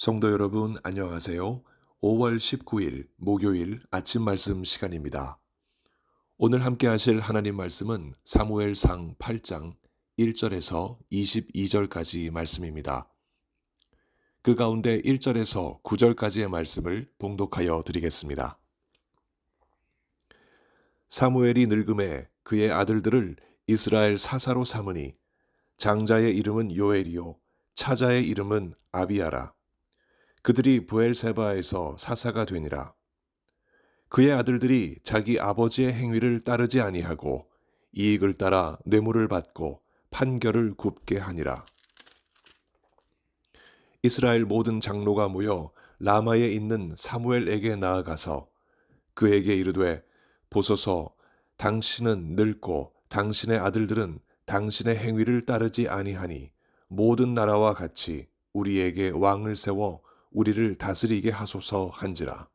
성도 여러분 안녕하세요. 5월 19일 목요일 아침 말씀 시간입니다. 오늘 함께 하실 하나님 말씀은 사무엘상 8장 1절에서 22절까지 말씀입니다. 그 가운데 1절에서 9절까지의 말씀을 봉독하여 드리겠습니다. 사무엘이 늙음에 그의 아들들을 이스라엘 사사로 삼으니 장자의 이름은 요엘이요 차자의 이름은 아비아라 그들이 부엘세바에서 사사가 되니라. 그의 아들들이 자기 아버지의 행위를 따르지 아니하고 이익을 따라 뇌물을 받고 판결을 굽게 하니라. 이스라엘 모든 장로가 모여 라마에 있는 사무엘에게 나아가서 그에게 이르되 보소서 당신은 늙고 당신의 아들들은 당신의 행위를 따르지 아니하니 모든 나라와 같이 우리에게 왕을 세워 우리를 다스리게 하소서 한지라.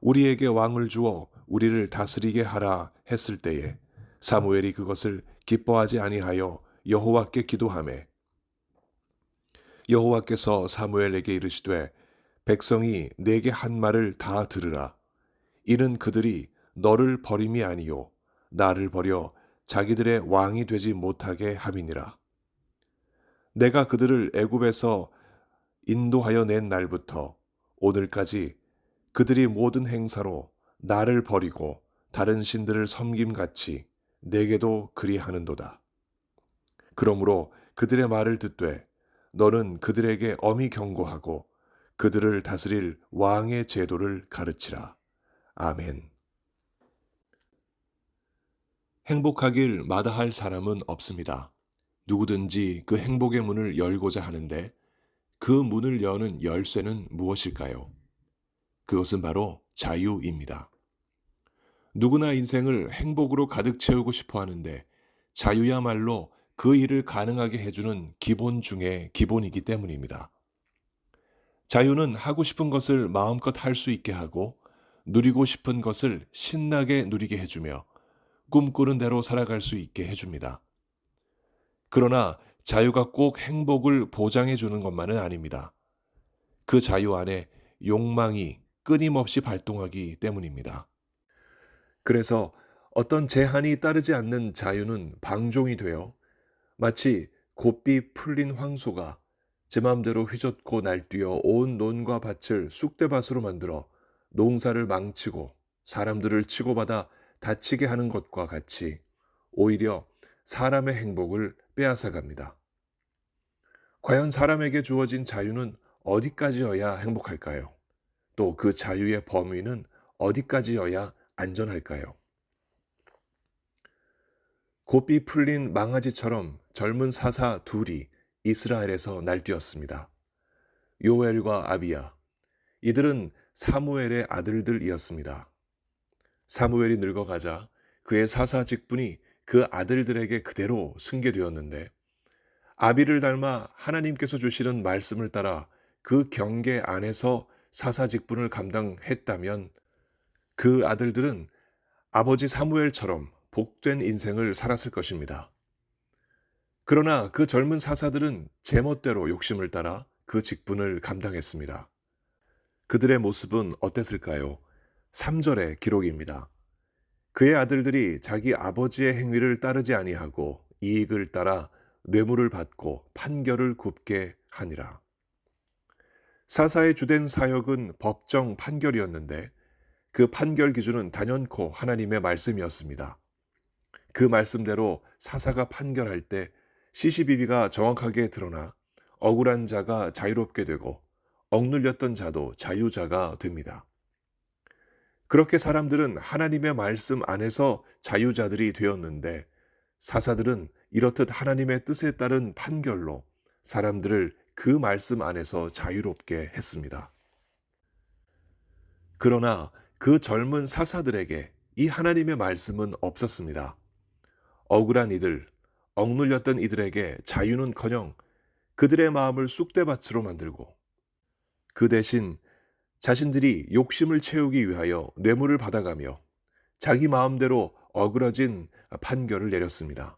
우리에게 왕을 주어 우리를 다스리게 하라 했을 때에 사무엘이 그것을 기뻐하지 아니하여 여호와께 기도하매 여호와께서 사무엘에게 이르시되 백성이 내게 한 말을 다 들으라 이는 그들이 너를 버림이 아니요 나를 버려 자기들의 왕이 되지 못하게 함이니라 내가 그들을 애굽에서 인도하여 낸 날부터 오늘까지 그들이 모든 행사로 나를 버리고 다른 신들을 섬김같이 내게도 그리하는도다. 그러므로 그들의 말을 듣되 너는 그들에게 엄히 경고하고 그들을 다스릴 왕의 제도를 가르치라. 아멘. 행복하길 마다할 사람은 없습니다. 누구든지 그 행복의 문을 열고자 하는데 그 문을 여는 열쇠는 무엇일까요? 그것은 바로 자유입니다. 누구나 인생을 행복으로 가득 채우고 싶어 하는데 자유야말로 그 일을 가능하게 해주는 기본 중의 기본이기 때문입니다. 자유는 하고 싶은 것을 마음껏 할 수 있게 하고 누리고 싶은 것을 신나게 누리게 해주며 꿈꾸는 대로 살아갈 수 있게 해줍니다. 그러나 자유가 꼭 행복을 보장해 주는 것만은 아닙니다. 그 자유 안에 욕망이 끊임없이 발동하기 때문입니다. 그래서 어떤 제한이 따르지 않는 자유는 방종이 되어 마치 곱비 풀린 황소가 제 마음대로 휘젓고 날뛰어 온 논과 밭을 쑥대밭으로 만들어 농사를 망치고 사람들을 치고받아 다치게 하는 것과 같이 오히려 사람의 행복을 빼앗아 갑니다. 과연 사람에게 주어진 자유는 어디까지여야 행복할까요? 또 그 자유의 범위는 어디까지여야 안전할까요? 곱비 풀린 망아지처럼 젊은 사사 둘이 이스라엘에서 날뛰었습니다. 요엘과 아비야. 이들은 사무엘의 아들들이었습니다. 사무엘이 늙어가자 그의 사사 직분이 그 아들들에게 그대로 승계되었는데 아비를 닮아 하나님께서 주시는 말씀을 따라 그 경계 안에서 사사 직분을 감당했다면 그 아들들은 아버지 사무엘처럼 복된 인생을 살았을 것입니다. 그러나 그 젊은 사사들은 제멋대로 욕심을 따라 그 직분을 감당했습니다. 그들의 모습은 어땠을까요? 3절의 기록입니다. 그의 아들들이 자기 아버지의 행위를 따르지 아니하고 이익을 따라 뇌물을 받고 판결을 굽게 하니라. 사사의 주된 사역은 법정 판결이었는데 그 판결 기준은 단연코 하나님의 말씀이었습니다. 그 말씀대로 사사가 판결할 때 시시비비가 정확하게 드러나 억울한 자가 자유롭게 되고 억눌렸던 자도 자유자가 됩니다. 그렇게 사람들은 하나님의 말씀 안에서 자유자들이 되었는데 사사들은 이렇듯 하나님의 뜻에 따른 판결로 사람들을 그 말씀 안에서 자유롭게 했습니다. 그러나 그 젊은 사사들에게 이 하나님의 말씀은 없었습니다. 억울한 이들, 억눌렸던 이들에게 자유는 커녕 그들의 마음을 쑥대밭으로 만들고 그 대신 자신들이 욕심을 채우기 위하여 뇌물을 받아가며 자기 마음대로 어그러진 판결을 내렸습니다.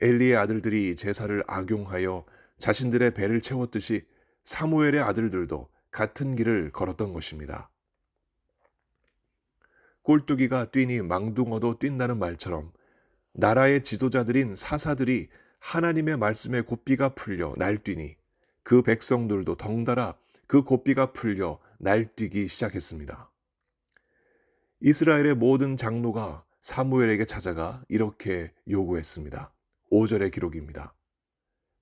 엘리의 아들들이 제사를 악용하여 자신들의 배를 채웠듯이 사무엘의 아들들도 같은 길을 걸었던 것입니다. 꼴뚜기가 뛰니 망둥어도 뛴다는 말처럼 나라의 지도자들인 사사들이 하나님의 말씀에 고삐가 풀려 날뛰니 그 백성들도 덩달아 그 고삐가 풀려 날뛰기 시작했습니다. 이스라엘의 모든 장로가 사무엘에게 찾아가 이렇게 요구했습니다. 5절의 기록입니다.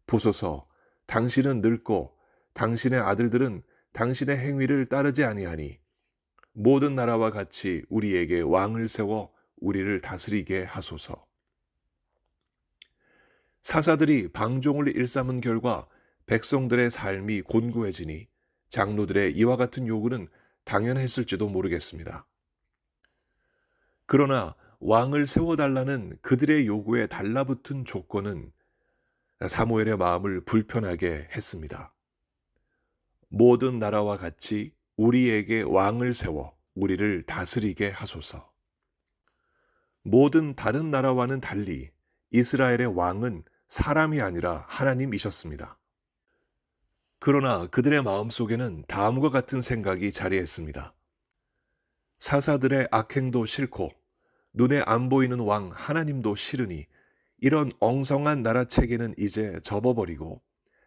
보소서, 당신은 늙고 당신의 아들들은 당신의 행위를 따르지 아니하니 모든 나라와 같이 우리에게 왕을 세워 우리를 다스리게 하소서. 사사들이 방종을 일삼은 결과 백성들의 삶이 곤고해지니 장로들의 이와 같은 요구는 당연했을지도 모르겠습니다. 그러나 왕을 세워달라는 그들의 요구에 달라붙은 조건은 사무엘의 마음을 불편하게 했습니다. 모든 나라와 같이 우리에게 왕을 세워 우리를 다스리게 하소서. 모든 다른 나라와는 달리 이스라엘의 왕은 사람이 아니라 하나님이셨습니다. 그러나 그들의 마음 속에는 다음과 같은 생각이 자리했습니다. 사사들의 악행도 싫고 눈에 안 보이는 왕 하나님도 싫으니 이런 엉성한 나라 체계는 이제 접어버리고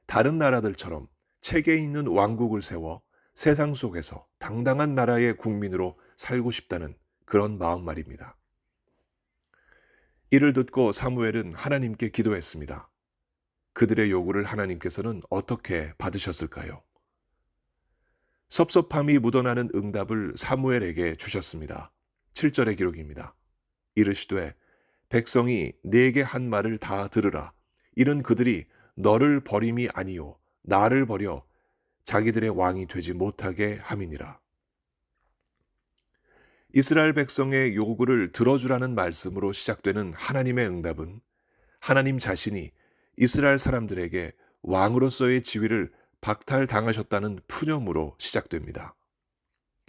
다른 나라들처럼 체계 있는 왕국을 세워 세상 속에서 당당한 나라의 국민으로 살고 싶다는 그런 마음 말입니다. 이를 듣고 사무엘은 하나님께 기도했습니다. 그들의 요구를 하나님께서는 어떻게 받으셨을까요? 섭섭함이 묻어나는 응답을 사무엘에게 주셨습니다. 7절의 기록입니다. 이르시되 백성이 내게 한 말을 다 들으라. 이는 그들이 너를 버림이 아니요 나를 버려 자기들의 왕이 되지 못하게 함이니라. 이스라엘 백성의 요구를 들어주라는 말씀으로 시작되는 하나님의 응답은 하나님 자신이 이스라엘 사람들에게 왕으로서의 지위를 박탈당하셨다는 푸념으로 시작됩니다.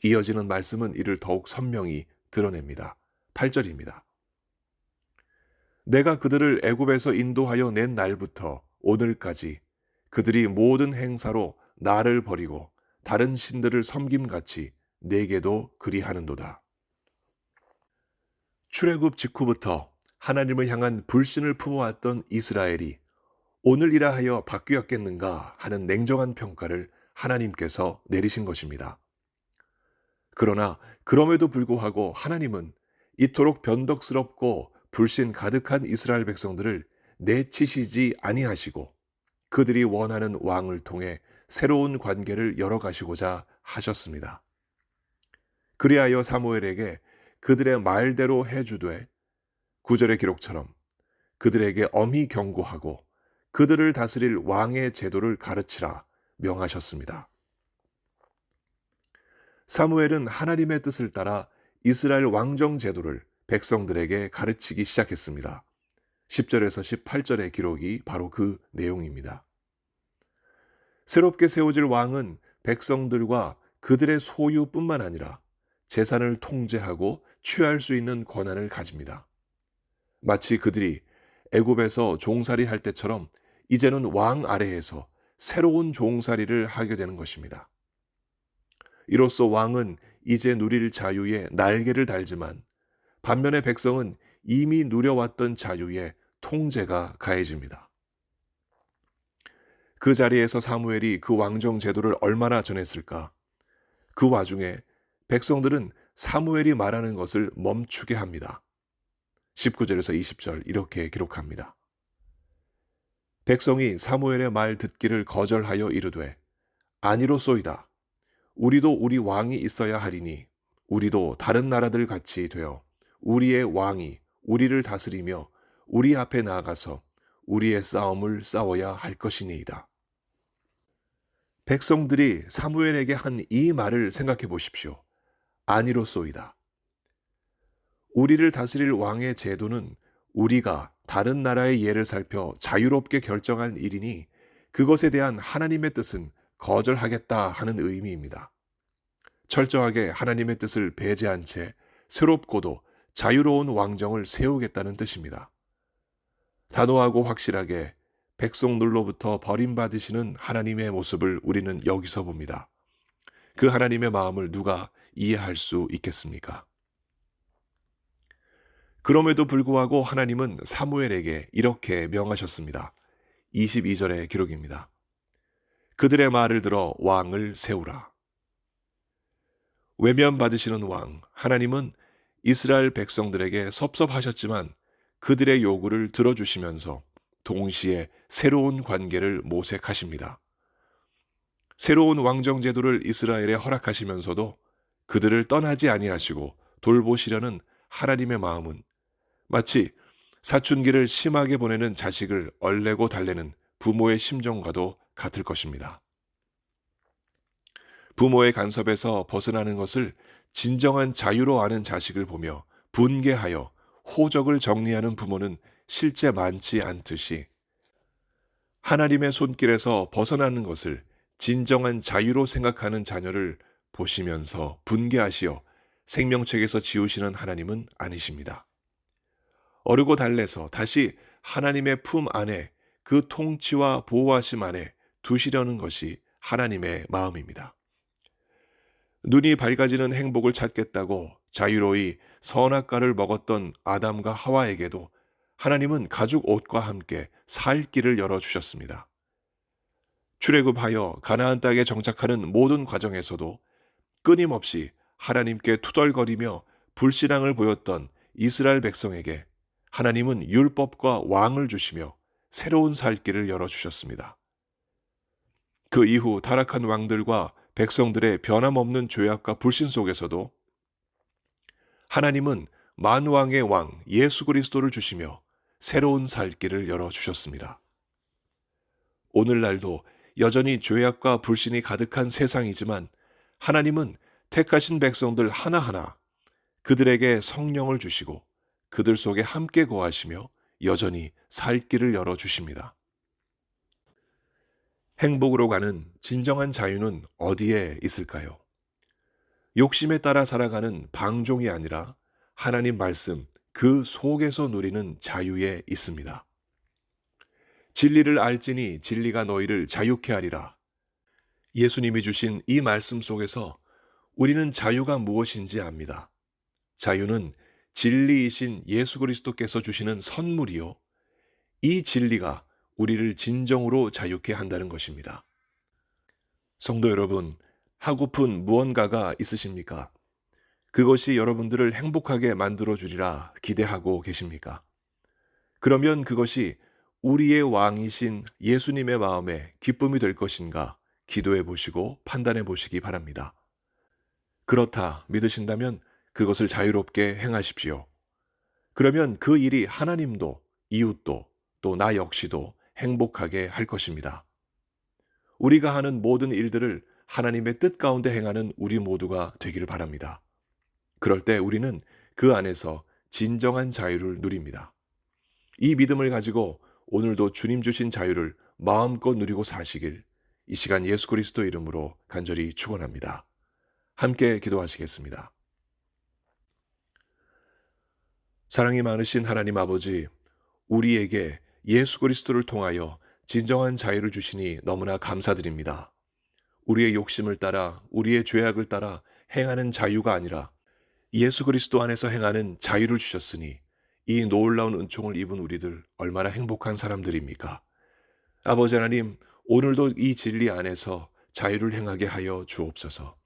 이어지는 말씀은 이를 더욱 선명히 드러냅니다. 8절입니다. 내가 그들을 애굽에서 인도하여 낸 날부터 오늘까지 그들이 모든 행사로 나를 버리고 다른 신들을 섬김같이 내게도 그리하는도다. 출애굽 직후부터 하나님을 향한 불신을 품어왔던 이스라엘이 오늘이라 하여 바뀌었겠는가 하는 냉정한 평가를 하나님께서 내리신 것입니다. 그러나 그럼에도 불구하고 하나님은 이토록 변덕스럽고 불신 가득한 이스라엘 백성들을 내치시지 아니하시고 그들이 원하는 왕을 통해 새로운 관계를 열어가시고자 하셨습니다. 그리하여 사무엘에게 그들의 말대로 해주되 구절의 기록처럼 그들에게 엄히 경고하고 그들을 다스릴 왕의 제도를 가르치라 명하셨습니다. 사무엘은 하나님의 뜻을 따라 이스라엘 왕정 제도를 백성들에게 가르치기 시작했습니다. 10절에서 18절의 기록이 바로 그 내용입니다. 새롭게 세워질 왕은 백성들과 그들의 소유뿐만 아니라 재산을 통제하고 취할 수 있는 권한을 가집니다. 마치 그들이 애굽에서 종살이 할 때처럼 이제는 왕 아래에서 새로운 종살이를 하게 되는 것입니다. 이로써 왕은 이제 누릴 자유에 날개를 달지만 반면에 백성은 이미 누려왔던 자유에 통제가 가해집니다. 그 자리에서 사무엘이 그 왕정 제도를 얼마나 전했을까? 그 와중에 백성들은 사무엘이 말하는 것을 멈추게 합니다. 19절에서 20절 이렇게 기록합니다. 백성이 사무엘의 말 듣기를 거절하여 이르되 아니로소이다. 우리도 우리 왕이 있어야 하리니 우리도 다른 나라들 같이 되어 우리의 왕이 우리를 다스리며 우리 앞에 나아가서 우리의 싸움을 싸워야 할 것이니이다. 백성들이 사무엘에게 한 이 말을 생각해 보십시오. 아니로소이다. 우리를 다스릴 왕의 제도는 우리가 다른 나라의 예를 살펴 자유롭게 결정한 일이니 그것에 대한 하나님의 뜻은 거절하겠다 하는 의미입니다. 철저하게 하나님의 뜻을 배제한 채 새롭고도 자유로운 왕정을 세우겠다는 뜻입니다. 단호하고 확실하게 백성들로부터 버림받으시는 하나님의 모습을 우리는 여기서 봅니다. 그 하나님의 마음을 누가 이해할 수 있겠습니까? 그럼에도 불구하고 하나님은 사무엘에게 이렇게 명하셨습니다. 22절의 기록입니다. 그들의 말을 들어 왕을 세우라. 외면 받으시는 왕, 하나님은 이스라엘 백성들에게 섭섭하셨지만 그들의 요구를 들어주시면서 동시에 새로운 관계를 모색하십니다. 새로운 왕정 제도를 이스라엘에 허락하시면서도 그들을 떠나지 아니하시고 돌보시려는 하나님의 마음은 마치 사춘기를 심하게 보내는 자식을 얼레고 달래는 부모의 심정과도 같을 것입니다. 부모의 간섭에서 벗어나는 것을 진정한 자유로 아는 자식을 보며 분개하여 호적을 정리하는 부모는 실제 많지 않듯이 하나님의 손길에서 벗어나는 것을 진정한 자유로 생각하는 자녀를 보시면서 분개하시어 생명책에서 지우시는 하나님은 아니십니다. 어르고 달래서 다시 하나님의 품 안에 그 통치와 보호하심 안에 두시려는 것이 하나님의 마음입니다. 눈이 밝아지는 행복을 찾겠다고 자유로이 선악과를 먹었던 아담과 하와에게도 하나님은 가죽 옷과 함께 살 길을 열어 주셨습니다. 출애굽하여 가나안 땅에 정착하는 모든 과정에서도 끊임없이 하나님께 투덜거리며 불신앙을 보였던 이스라엘 백성에게 하나님은 율법과 왕을 주시며 새로운 살 길을 열어 주셨습니다. 그 이후 타락한 왕들과 백성들의 변함없는 죄악과 불신 속에서도 하나님은 만왕의 왕 예수 그리스도를 주시며 새로운 살 길을 열어 주셨습니다. 오늘날도 여전히 죄악과 불신이 가득한 세상이지만 하나님은 택하신 백성들 하나하나 그들에게 성령을 주시고 그들 속에 함께 거하시며 여전히 살 길을 열어 주십니다. 행복으로 가는 진정한 자유는 어디에 있을까요? 욕심에 따라 살아가는 방종이 아니라 하나님 말씀 그 속에서 누리는 자유에 있습니다. 진리를 알지니 진리가 너희를 자유케 하리라. 예수님이 주신 이 말씀 속에서 우리는 자유가 무엇인지 압니다. 자유는 진리이신 예수 그리스도께서 주시는 선물이요. 이 진리가 우리를 진정으로 자유케 한다는 것입니다. 성도 여러분, 하고픈 무언가가 있으십니까? 그것이 여러분들을 행복하게 만들어 주리라 기대하고 계십니까? 그러면 그것이 우리의 왕이신 예수님의 마음에 기쁨이 될 것인가 기도해 보시고 판단해 보시기 바랍니다. 그렇다 믿으신다면 그것을 자유롭게 행하십시오. 그러면 그 일이 하나님도 이웃도 또 나 역시도 행복하게 할 것입니다. 우리가 하는 모든 일들을 하나님의 뜻 가운데 행하는 우리 모두가 되기를 바랍니다. 그럴 때 우리는 그 안에서 진정한 자유를 누립니다. 이 믿음을 가지고 오늘도 주님 주신 자유를 마음껏 누리고 사시길 이 시간 예수 그리스도 이름으로 간절히 축원합니다. 함께 기도하시겠습니다. 사랑이 많으신 하나님 아버지, 우리에게 예수 그리스도를 통하여 진정한 자유를 주시니 너무나 감사드립니다. 우리의 욕심을 따라 우리의 죄악을 따라 행하는 자유가 아니라 예수 그리스도 안에서 행하는 자유를 주셨으니 이 놀라운 은총을 입은 우리들 얼마나 행복한 사람들입니까? 아버지 하나님, 오늘도 이 진리 안에서 자유를 행하게 하여 주옵소서.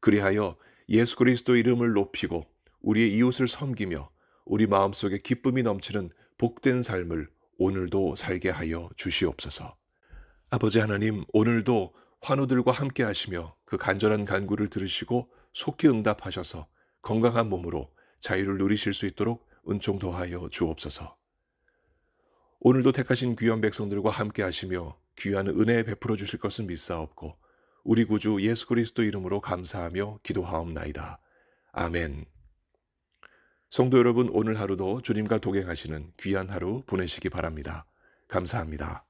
그리하여 예수 그리스도 이름을 높이고 우리의 이웃을 섬기며 우리 마음속에 기쁨이 넘치는 복된 삶을 오늘도 살게 하여 주시옵소서. 아버지 하나님, 오늘도 환우들과 함께 하시며 그 간절한 간구를 들으시고 속히 응답하셔서 건강한 몸으로 자유를 누리실 수 있도록 은총 더하여 주옵소서. 오늘도 택하신 귀한 백성들과 함께 하시며 귀한 은혜 베풀어 주실 것은 믿사옵고 우리 구주 예수 그리스도 이름으로 감사하며 기도하옵나이다. 아멘. 성도 여러분, 오늘 하루도 주님과 동행하시는 귀한 하루 보내시기 바랍니다. 감사합니다.